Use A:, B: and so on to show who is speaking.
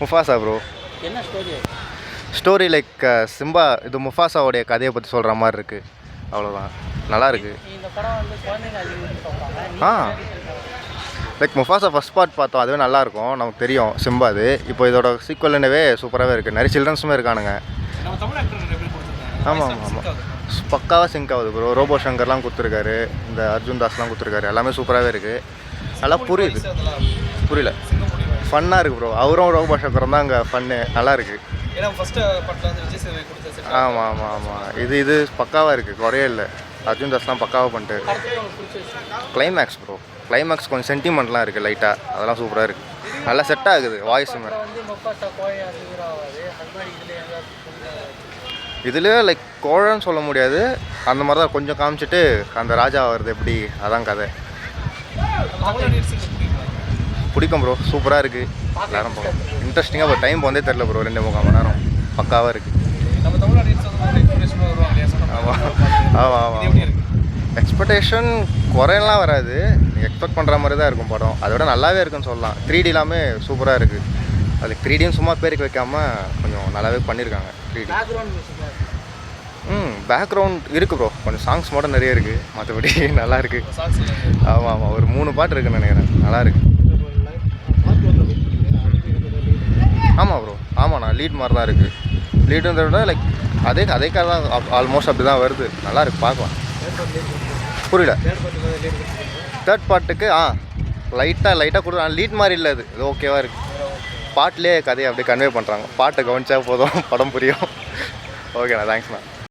A: Mufasa bro
B: என்ன story
A: story like Simba இது முஃபாசாவுடைய கதையை பற்றி சொல்கிற மாதிரி இருக்குது அவ்வளோதான் நல்லா இருக்கு. ஆ. லைக் முஃபாசா ஃபஸ்ட் பார்ட் பார்த்தோம் அதுவே நல்லா இருக்கும். நமக்கு தெரியும் சிம்பா அது. இப்போ இதோட சீக்வல்னவே சூப்பராகவே இருக்குது நிறைய சில்ட்ரன்ஸுமே இருக்கானுங்க. ஆமாம் ஆமாம் ஆமாம் பக்காவாக சிங்க் ஆகுது. ப்ரோ ரோபோ சங்கர்லாம் கொடுத்துருக்காரு. இந்த அர்ஜுன் தாஸ்லாம் கொடுத்துருக்காரு. எல்லாமே சூப்பராகவே இருக்குது நல்லா புரியுது. புரியல. ஃபன்னாக இருக்குது ப்ரோ அவரும் ரோபோ சங்கரும் தான் அங்கே ஃபன்னு நல்லா இருக்குது ஆமாம் ஆமாம் ஆமாம் இது இது பக்காவாக இருக்குது குறையே இல்லை. அர்ஜுன் தாஸ்லாம் பக்காவாக பண்ணிட்டு. கிளைமேக்ஸ் ப்ரோ கிளைமேக்ஸ் கொஞ்சம் சென்டிமெண்ட்லாம் இருக்குது லைட்டாக அதெல்லாம் சூப்பராக இருக்குது நல்லா செட் ஆகுது. வாய்ஸுமே
B: இதில்
A: லைக் கோழன்னு சொல்ல முடியாது. அந்த மாதிரி தான் கொஞ்சம் காமிச்சிட்டு அந்த ராஜா வருது எப்படி? அதான் கதை.
C: பிடிக்கும்
A: ப்ரோ சூப்பராக இருக்குது எல்லாரும் போகலாம் இன்ட்ரெஸ்டிங்காக ஒரு டைம் போந்தே தெரில ப்ரோ ரெண்டு முக்கால் மணி நேரம். பக்காவாக இருக்குது ஆமாம். ஆமாம் ஆமாம் எக்ஸ்பெக்டேஷன் குறையெல்லாம் வராது. எக்ஸ்பெக்ட் பண்ணுற மாதிரி தான் இருக்கும் படம். அதை விட நல்லாவே இருக்குன்னு சொல்லலாம். த்ரீ எல்லாமே சூப்பராக இருக்குது அது த்ரீ டியும் சும்மா பேருக்கு வைக்காம கொஞ்சம் நல்லாவே பண்ணியிருக்காங்க த்ரீ டி ம் பேக்ரவுண்ட் இருக்குது ப்ரோ கொஞ்சம் சாங்ஸ் மட்டும் நிறைய இருக்குது மற்றபடி நல்லா இருக்குது ஆமாம் ஆமாம் ஒரு மூணு பாட்டு இருக்குன்னு நினைக்கிறேன். நல்லா இருக்கு ஆமாம் ப்ரோ ஆமாண்ணா லீட் மாதிரி தான் இருக்குது லீடுன்றத விட லைக் அதே அதே கார் தான் ஆல்மோஸ்ட் அப்படி தான் வருது. நல்லா இருக்கு பார்க்கலாம். புரியல? தேர்ட் பார்ட்டுக்கு ஆ லைட்டாக லைட்டாக கொடுத்து லீட் மாதிரி இல்லை அது. இது ஓகேவாக இருக்குது பாட்டிலே கதையை அப்படியே கன்வே பண்ணுறாங்க பாட்டை கவனிச்சா போதும். படம் புரியும். ஓகேண்ணா தேங்க்ஸ்ண்ணா